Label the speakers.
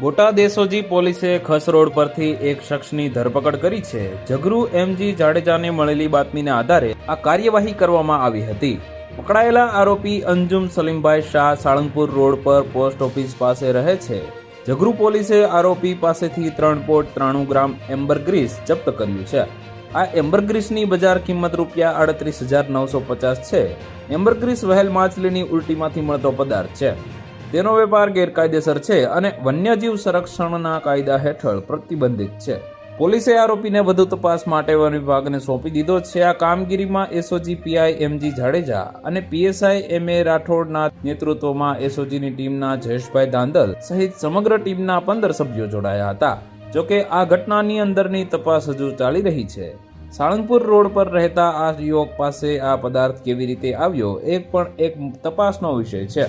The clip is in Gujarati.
Speaker 1: બોટાદ પોલીસે ખસ રોડ પરથી એક શખ્સની ધરપકડ કરી છે. જગરુ એમજી જાડેજાને મળેલી બાતમીના આધારે આ કાર્યવાહી કરવામાં આવી હતી. પકડાયેલા આરોપી અંજુમ સલીમભાઈ શાહ સાળંગપુર રોડ પર પોસ્ટ ઓફિસ પાસે રહે છે. જગરુ પોલીસે આરોપી પાસેથી ત્રણ પોઈન્ટ ત્રાણું ગ્રામ એમ્બરગ્રીસ જપ્ત કર્યું છે. આ એમ્બરગ્રીસની બજાર કિંમત રૂપિયા આડત્રીસ હજાર નવસો પચાસ છે. એમ્બરગ્રીસ વહેલ માછલીની ઉલટીમાંથી મળતો પદાર્થ છે. તેનો વેપાર ગેરકાયદેસર છે અને વન્યજીવ સંરક્ષણના કાયદા હેઠળ પ્રતિબંધિત છે. પોલીસે આરોપીને વધુ તપાસ માટે વન વિભાગને સોંપી દીધો છે. આ કામગીરીમાં એસઓજી પીઆઈ એમજી જાડેજા અને પીએસઆઈ એમ એ રાઠોડના નેતૃત્વમાં એસઓજીની ટીમના જયેશભાઈ દાંદલ સહિત સમગ્ર ટીમના પંદર સભ્યો જોડાયા હતા. જોકે આ ઘટનાની અંદરની તપાસ હજુ ચાલી રહી છે. સાળંગપુર રોડ પર રહેતા આ યુવક પાસે આ પદાર્થ કેવી રીતે આવ્યો એ પણ એક તપાસનો વિષય છે.